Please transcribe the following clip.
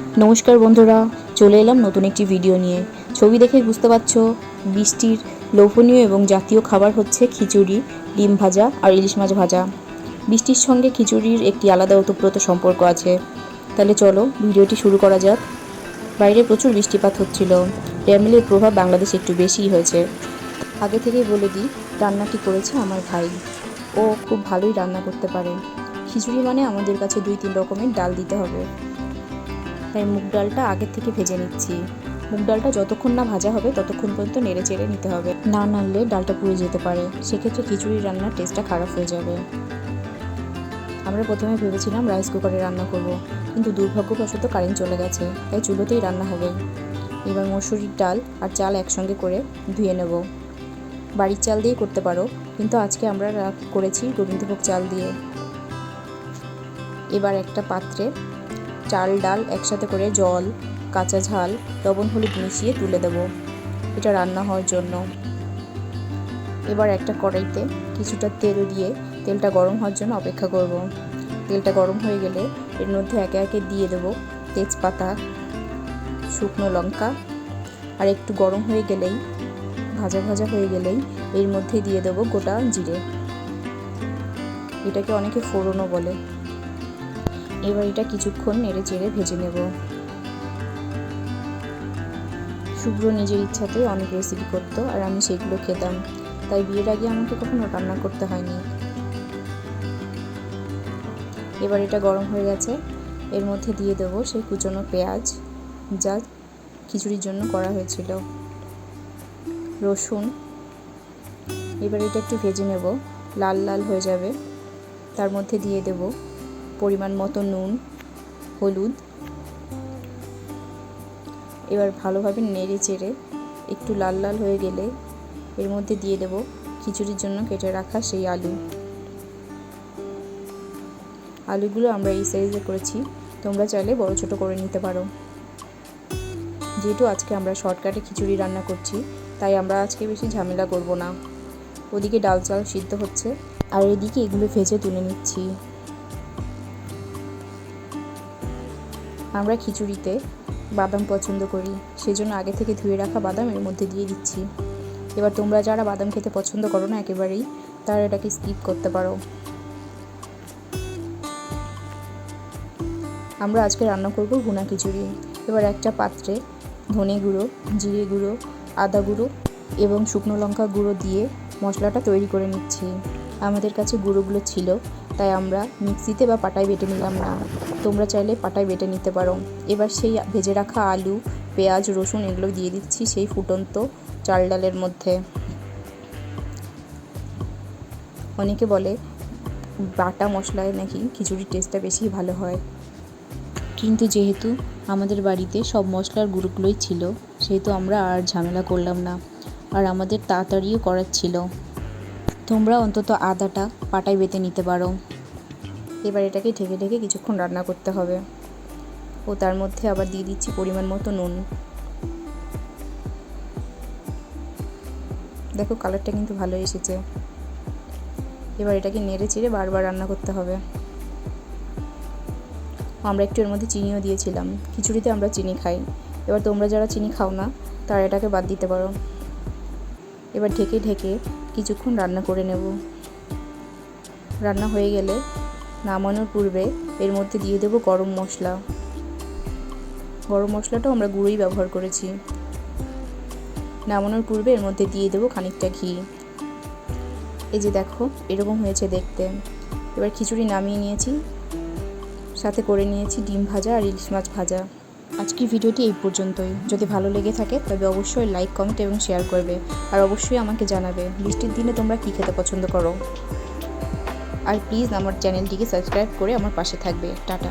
নমস্কার বন্ধুরা, চলে এলাম নতুন একটি ভিডিও নিয়ে। ছবি দেখে বুঝতে পারছ, বৃষ্টির লোভনীয় এবং জাতীয় খাবার হচ্ছে খিচুড়ি, ডিম ভাজা আর ইলিশ মাছ ভাজা। বৃষ্টির সঙ্গে খিচুড়ির একটি আলাদা ওতপ্রোত সম্পর্ক আছে। তাহলে চলো, ভিডিওটি শুরু করা যাক। বাইরে প্রচুর বৃষ্টিপাত হচ্ছিল। ড্যামেলের প্রভাব বাংলাদেশে একটু বেশিই হয়েছে। আগে থেকেই বলে দিই, রান্নাটি করেছে আমার ভাই। ও খুব ভালোই রান্না করতে পারে। খিচুড়ি মানে আমাদের কাছে দুই তিন রকমের ডাল দিতে হবে। তাই মুগ ডালটা আগের থেকে ভেজে নিচ্ছি। মুগ ডালটা যতক্ষণ না ভাজা হবে, ততক্ষণ পর্যন্ত নেড়ে চেড়ে নিতে হবে। না নাড়লে ডালটা পুড়ে যেতে পারে। সেক্ষেত্রে খিচুড়ি রান্নার টেস্টটা খারাপ হয়ে যাবে। আমরা প্রথমে ভেবেছিলাম রাইস কুকারে রান্না করব, কিন্তু দুর্ভাগ্যবশত কারেন্ট চলে গেছে, তাই চুলোতেই রান্না হবে। এবার মসুরির ডাল আর চাল একসঙ্গে করে ধুয়ে নেব। বাড়ির চাল দিয়েই করতে পারো, কিন্তু আজকে আমরা করেছি গোবিন্দভোগ চাল দিয়ে। এবার একটা পাত্রে চাল, ডাল একসাথে করে জল, কাঁচা ঝাল, লবণ, হলুদ মিশিয়ে তুলে দেব। এটা রান্না হওয়ার জন্য। এবার একটা কড়াইতে কিছুটা তেল দিয়ে তেলটা গরম হওয়ার জন্য অপেক্ষা করব। তেলটা গরম হয়ে গেলে এর মধ্যে একে একে দিয়ে দেব তেজপাতা, শুকনো লঙ্কা। আর একটু গরম হয়ে গেলেই, ভাজা ভাজা হয়ে গেলেই এর মধ্যে দিয়ে দেব গোটা জিরে। এটাকে অনেকে ফোড়নও বলে। এবার এটা কিছুক্ষণ নেড়ে চেড়ে ভেজে নেব। শুভ্র নিজের ইচ্ছাতে অনেক রেসিপি করতো আর আমি সেগুলো খেতাম। তাই বিয়ের আগে আমাকে কখনো রান্না করতে হয়নি। এবার এটা গরম হয়ে গেছে। এর মধ্যে দিয়ে দেবো সেই কুচনো পেঁয়াজ, যা খিচুড়ির জন্য করা হয়েছিল। রসুন। এবার এটা একটু ভেজে নেব। লাল লাল হয়ে যাবে। তার মধ্যে দিয়ে দেব পরিমাণ মতো নুন, হলুদ। এবার ভালোভাবে নেড়ে চেড়ে একটু লাল লাল হয়ে গেলে এর মধ্যে দিয়ে দেব খিচুড়ির জন্য কেটে রাখা সেই আলু। আলুগুলো আমরা এই সাইজে করেছি, তোমরা চাইলে বড় ছোট করে নিতে পারো। যেহেতু আজকে আমরা শর্টকাটে খিচুড়ি রান্না করছি, তাই আমরা আজকে বেশি ঝামেলা করব না। ওদিকে ডাল চাল সিদ্ধ হচ্ছে, আর এদিকে এগুলো ভেজে তুলে নিচ্ছি। আমরা খিচুড়িতে বাদাম পছন্দ করি। সেজন্য আগে থেকে ধুয়ে রাখা বাদাম এর মধ্যে দিয়ে দিচ্ছি। এবার তোমরা যারা বাদাম খেতে পছন্দ করো না একেবারেই, তারা এটাকে স্কিপ করতে পারো। আমরা আজকে রান্না করব ভুনা খিচুড়ি। এবার একটা পাত্রে ধনে গুঁড়ো, জিরে গুঁড়ো, আদা গুঁড়ো এবং শুকনো লঙ্কা গুঁড়ো দিয়ে মশলাটা তৈরি করে নিচ্ছি। আমাদের কাছে গুঁড়োগুলো ছিল। তাই আমরা মিক্সিতে বা পাটায় বেটে নিলাম না। তোমরা চাইলে পাটায় বেটে নিতে পারো। এবার সেই ভেজে রাখা আলু, পেঁয়াজ, রসুন এগুলো দিয়ে দিচ্ছি সেই ফুটন্ত চাল ডালের মধ্যে। অনেকে বলে বাটা মশলায় নাকি খিচুড়ির টেস্টটা বেশি ভালো হয়। কিন্তু যেহেতু আমাদের বাড়িতে সব মশলার গুঁড়োগুলোই ছিল, সেহেতু আমরা আর ঝামেলা করলাম না। আর আমাদের তাড়াতাড়িও করার ছিল। তোমরা অন্তত আদাটা পাটায় বেটে নিতে পারো। এবার এটাকে ঢেকে ঢেকে কিছুক্ষণ রান্না করতে হবে। ও তার মধ্যে আবার দিয়ে দিচ্ছি পরিমাণ মতো নুন। দেখো কালারটা কিন্তু ভালো এসেছে। এবার এটাকে নেড়ে চেড়ে বারবার রান্না করতে হবে। আমরা একটু এর মধ্যে চিনিও দিয়েছিলাম। খিচুড়িতে আমরা চিনি খাই। এবার তোমরা যারা চিনি খাও না, তারা এটাকে বাদ দিতে পারো। এবার ঢেকে ঢেকে কিছুক্ষণ রান্না করে নেব। রান্না হয়ে গেলে নামানোর পূর্বে এর মধ্যে দিয়ে দেবো গরম মশলা। গরম মশলাটাও আমরা গুঁড়োই ব্যবহার করেছি। নামানোর পূর্বে এর মধ্যে দিয়ে দেবো খানিকটা ঘি। এই যে দেখো, এরকম হয়েছে দেখতে। এবার খিচুড়ি নামিয়ে নিয়েছি, সাথে করে নিয়েছি ডিম ভাজা আর ইলিশ মাছ ভাজা। আজকের ভিডিওটি এই পর্যন্তই। যদি ভালো লেগে থাকে, তবে অবশ্যই লাইক কমেন্ট এবং শেয়ার করবে। আর অবশ্যই আমাকে জানাবে, বৃষ্টির দিনে তোমরা কী খেতে পছন্দ করো। আর প্লিজ আমার চ্যানেলটিকে সাবস্ক্রাইব করে আমার পাশে থাকবে। টাটা।